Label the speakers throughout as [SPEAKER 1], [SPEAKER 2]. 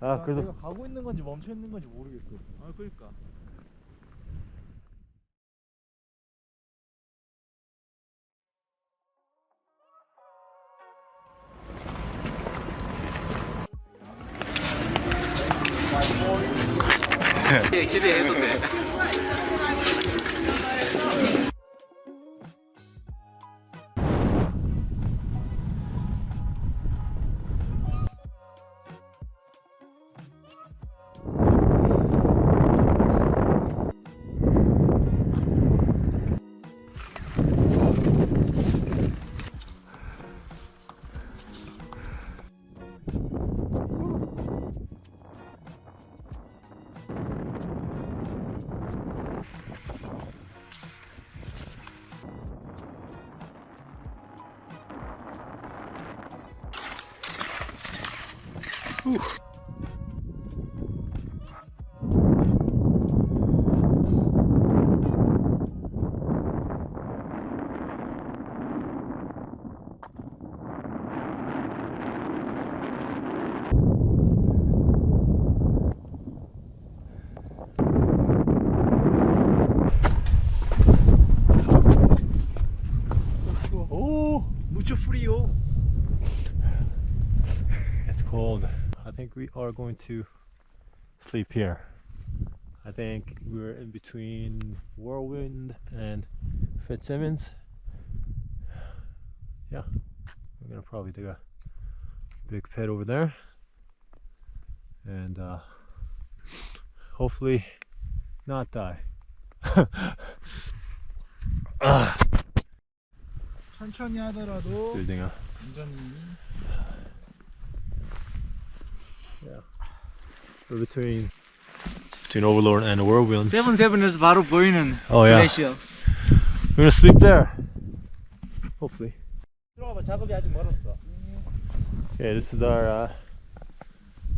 [SPEAKER 1] 아 그래도
[SPEAKER 2] 내가 가고 있는 건지 멈춰 있는 건지 모르겠어.
[SPEAKER 3] 아 그러니까 기대해도 돼.
[SPEAKER 2] 오,
[SPEAKER 1] we are going to sleep here. I think we're in between Whirlwind and Fitzsimmons. Yeah, we're gonna probably dig a big pit over there, and uh, hopefully not die. ah,
[SPEAKER 2] 천천히 하더라도
[SPEAKER 1] building a
[SPEAKER 2] 안 Yeah.
[SPEAKER 1] We're between between Overlord and Whirlwind.
[SPEAKER 3] Seven seven is Varuk Boinen.
[SPEAKER 1] Oh yeah. We're gonna sleep there. Hopefully. Okay, this is our uh,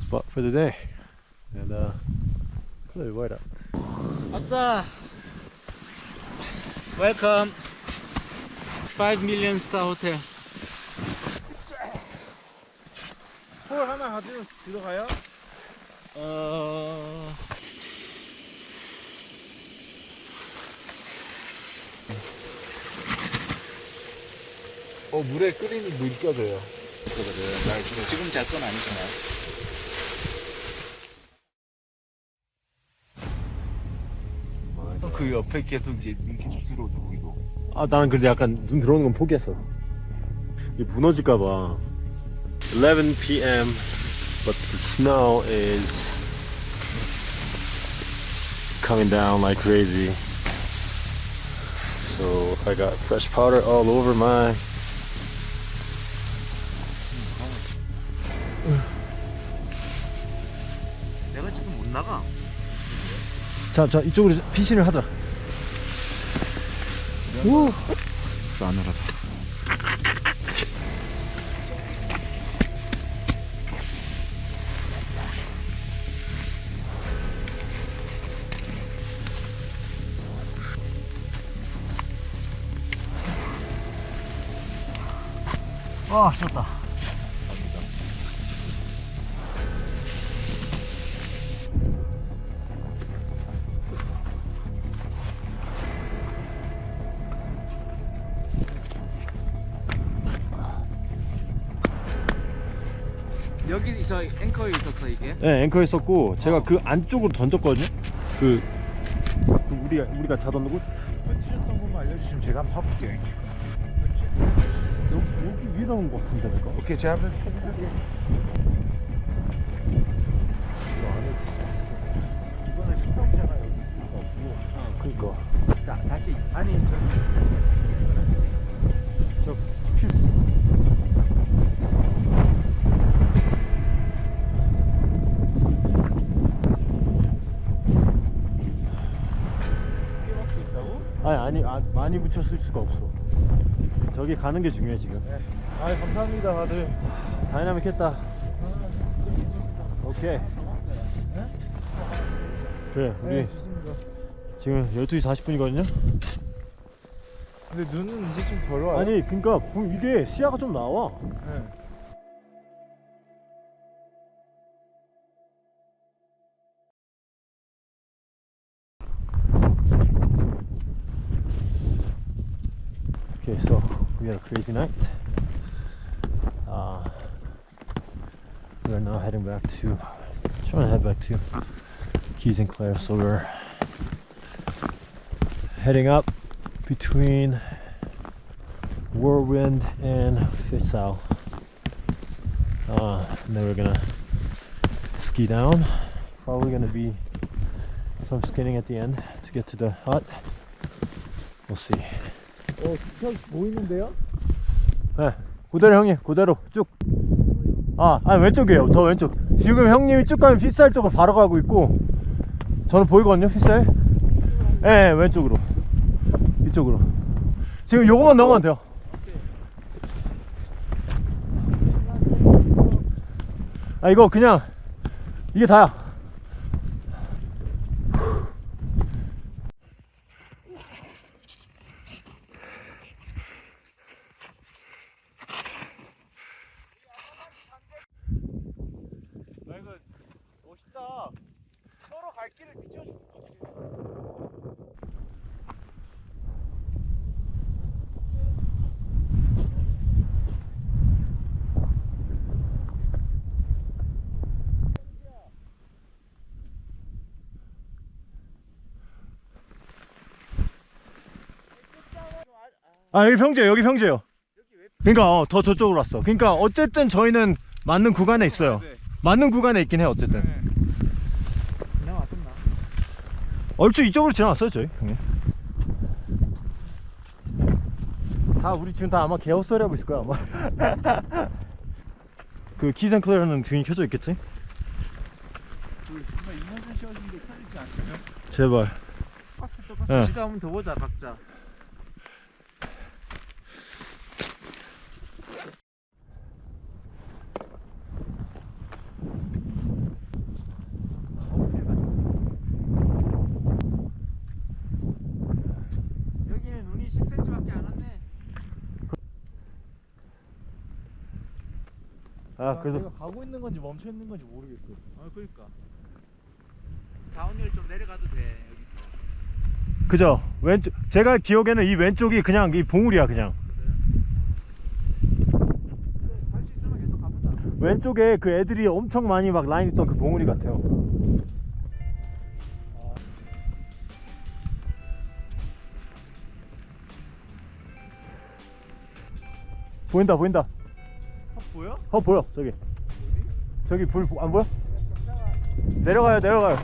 [SPEAKER 1] spot for the day. And uh clearly white out.
[SPEAKER 3] Asa Welcome. Five million star hotel.
[SPEAKER 2] 홀 하나 가지고 들어가요?
[SPEAKER 3] 어.
[SPEAKER 2] 어, 물에 끓이는 느껴져요.
[SPEAKER 3] 그거든. 나 지금 지금 잘건 아니잖아.
[SPEAKER 2] 그 옆에 계속 이제 눈기 쑥스러워 보이고.
[SPEAKER 1] 아 나는 근데 약간 눈 들어오는 건 포기했어. 이 무너질까봐. 11 p.m. But the snow is coming down like crazy. So I got fresh powder all over my.
[SPEAKER 3] 내가 지금 못 나가.
[SPEAKER 1] 자, 자 이쪽으로 피신을 하자. 오.
[SPEAKER 2] 싸늘하다.
[SPEAKER 1] 아, 쉬었다.
[SPEAKER 3] 여기 저 앵커에 있었어 이게.
[SPEAKER 1] 네, 앵커에 있었고 제가 그 안쪽으로 던졌거든요. 그, 그 우리가 우리가 자던 곳
[SPEAKER 2] 치셨던 것만 알려주시면 제가 한번 파볼게요.
[SPEAKER 1] 여기 여기 위에 나온 것 같은데 내가.
[SPEAKER 2] 오케이, 제가 한번 해볼게요. 이번에 신동자가 여기 있을 수가 없고.
[SPEAKER 1] 그니까.
[SPEAKER 3] 자 다시 아니
[SPEAKER 1] 저 퓨즈.
[SPEAKER 2] 이렇게 있다고?
[SPEAKER 1] 아니 아니 아, 많이 붙였을 수가 없어. 저기 가는 게 중요해 지금.
[SPEAKER 2] 네. 아, 감사합니다, 다들.
[SPEAKER 1] 다이나믹 했다.
[SPEAKER 2] 아.
[SPEAKER 1] 오케이.
[SPEAKER 2] 네?
[SPEAKER 1] 그래 우리
[SPEAKER 2] 네, 좋습니다.
[SPEAKER 1] 지금 12시 40분이거든요.
[SPEAKER 2] 근데 눈은 이제 좀 덜 와요.
[SPEAKER 1] 아니 그러니까 보- 이게 시야가 좀 나와.
[SPEAKER 2] 네.
[SPEAKER 1] We had a crazy night. Uh, we are now heading back to, trying to head back to Keys and Clare. So we're heading up between Whirlwind and Fitzow. Uh, and then we're gonna ski down. Probably gonna be some skinning at the end to get to the hut. We'll see.
[SPEAKER 2] 어, 형 보이는데요?
[SPEAKER 1] 네, 그대로 형님, 그대로 쭉. 아, 아 왼쪽이에요. 더 왼쪽. 지금 형님이 쭉 가면 핏살 쪽으로 바로 가고 있고, 저는 보이거든요, 핏살. 예, 네, 왼쪽으로. 이쪽으로. 지금 요거만 넘으면 돼요. 아, 이거 그냥, 이게 다야. 야, 이거 멋있다. 서로 갈 길을 비춰줘. 아 여기 평지예요 여기 평지예요 그러니까 어, 더 저쪽으로 왔어 그러니까 어쨌든 저희는 맞는 구간에 있어요
[SPEAKER 2] 네.
[SPEAKER 1] 맞는 구간에 있긴 해 어쨌든
[SPEAKER 2] 왔었나?
[SPEAKER 1] 얼추 이쪽으로 지나갔어요 저희 형님 다 우리 지금 다 아마 개헛소리 하고 있을 거야 아마 그 키센 클레어는 등이 켜져 있겠지?
[SPEAKER 2] 그 정말 씌워준 게 켜지지 않나요?
[SPEAKER 1] 제발
[SPEAKER 2] 똑같아 똑같아.
[SPEAKER 1] 예.
[SPEAKER 2] 지도 한번 더 보자 각자.
[SPEAKER 3] 여기는 눈이 10cm밖에 안 왔네.
[SPEAKER 1] 아 그래도
[SPEAKER 2] 내가 가고 있는 건지 멈춰 있는 건지 모르겠어.
[SPEAKER 3] 어, 그러니까. 다운힐 좀 내려가도 돼 여기서.
[SPEAKER 1] 그죠 왼쪽 제가 기억에는 이 왼쪽이 그냥 이 봉우리야 그냥
[SPEAKER 3] 할 수 있으면 계속 가보자.
[SPEAKER 1] 왼쪽에 그 애들이 엄청 많이 막 라인 있던 그 봉우리 같아요 보인다 보인다
[SPEAKER 2] 아, 보여?
[SPEAKER 1] 어 보여 저기 저기 불 안 보여? 내려가요 내려가요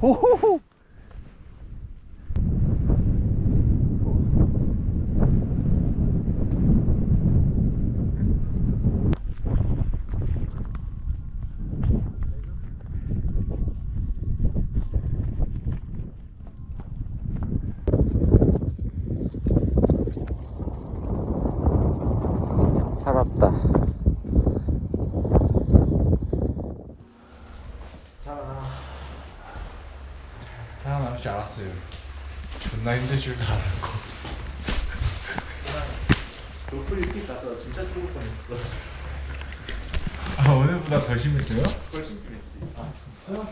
[SPEAKER 1] 호호호
[SPEAKER 3] 살았다.
[SPEAKER 2] 살아남을 줄 알았어요. 존나 힘들 줄도 알았고.
[SPEAKER 3] 노플 픽 가서 진짜 죽을 뻔했어.
[SPEAKER 2] 아 오늘보다 더 심했어요?
[SPEAKER 3] 훨씬 심했지. 아,
[SPEAKER 2] 눈이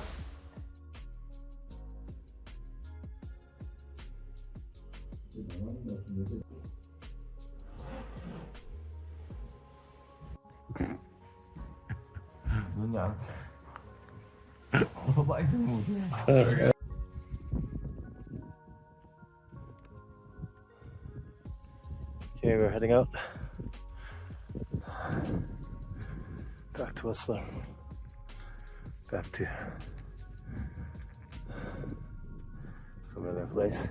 [SPEAKER 1] Okay, we're heading out. Back to Whistler. Back to familiar place.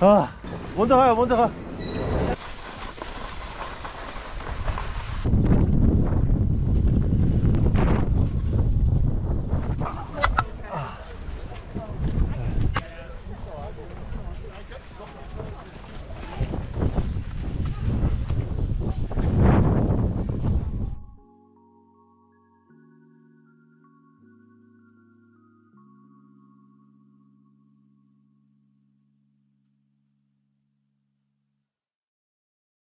[SPEAKER 1] 아, 먼저 가요, 먼저 가.